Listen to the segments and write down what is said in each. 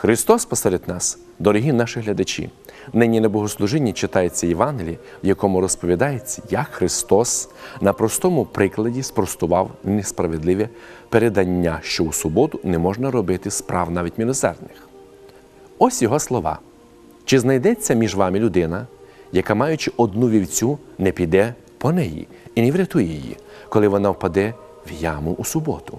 Христос посеред нас, дорогі наші глядачі. Нині на богослужінні читається Євангеліє, в якому розповідається, як Христос на простому прикладі спростував несправедливе передання, що у суботу не можна робити справ навіть милосердних. Ось його слова. Чи знайдеться між вами людина, яка, маючи одну вівцю, не піде по неї і не врятує її, коли вона впаде в яму у суботу?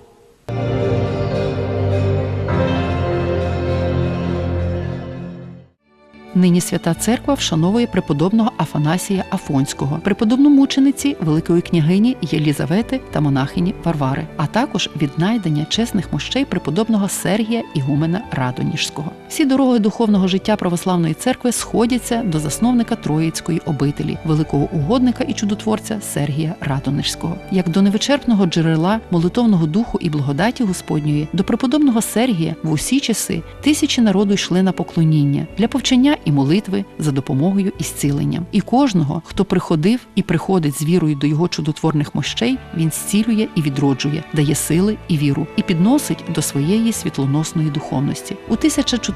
Нині свята церква вшановує преподобного Афанасія Афонського, преподобну мучениці Великої княгині Єлізавети та монахині Варвари, а також віднайдення чесних мощей преподобного Сергія Ігумена Радоніжського. Всі дороги духовного життя православної церкви сходяться до засновника Троїцької обителі, великого угодника і чудотворця Сергія Радонежського, як до невичерпного джерела молитовного духу і благодаті Господньої, до преподобного Сергія в усі часи тисячі народу йшли на поклоніння для повчення і молитви за допомогою і зціленням. І кожного, хто приходив і приходить з вірою до його чудотворних мощей, він зцілює і відроджує, дає сили і віру, і підносить до своєї світлоносної духовності. У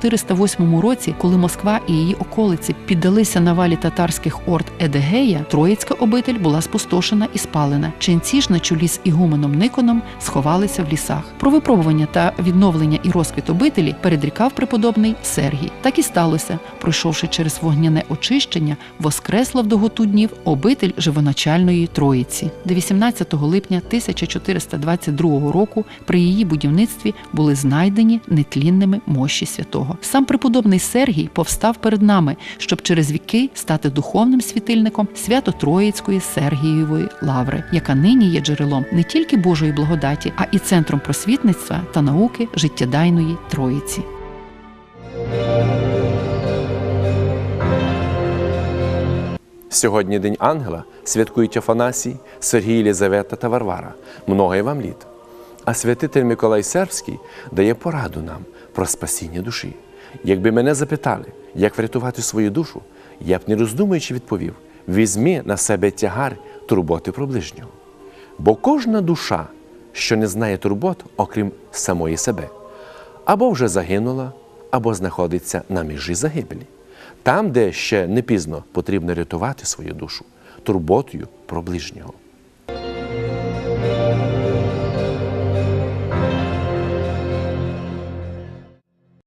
1408 році, коли Москва і її околиці піддалися навалі татарських орд Едегея, Троїцька обитель була спустошена і спалена. Ченці ж на чолі з ігуменом Никоном сховалися в лісах. Про випробування та відновлення і розквіт обителі передрікав преподобний Сергій. Так і сталося. Пройшовши через вогняне очищення, воскресла в доготу днів обитель живоначальної Троїці, де 18 липня 1422 року при її будівництві були знайдені нетлінними мощі святого. Сам преподобний Сергій повстав перед нами, щоб через віки стати духовним світильником свято-троїцької Сергієвої лаври, яка нині є джерелом не тільки Божої благодаті, а і центром просвітництва та науки життєдайної Троїці. Сьогодні День Ангела святкують Афанасій, Сергій Єлізавета та Варвара. Многое вам літ. А святитель Миколай Сербський дає пораду нам про спасіння душі. Якби мене запитали, як врятувати свою душу, я б не роздумуючи відповів: візьми на себе тягар турботи про ближнього. Бо кожна душа, що не знає турбот, окрім самої себе, або вже загинула, або знаходиться на межі загибелі. Там, де ще не пізно потрібно рятувати свою душу турботою про ближнього.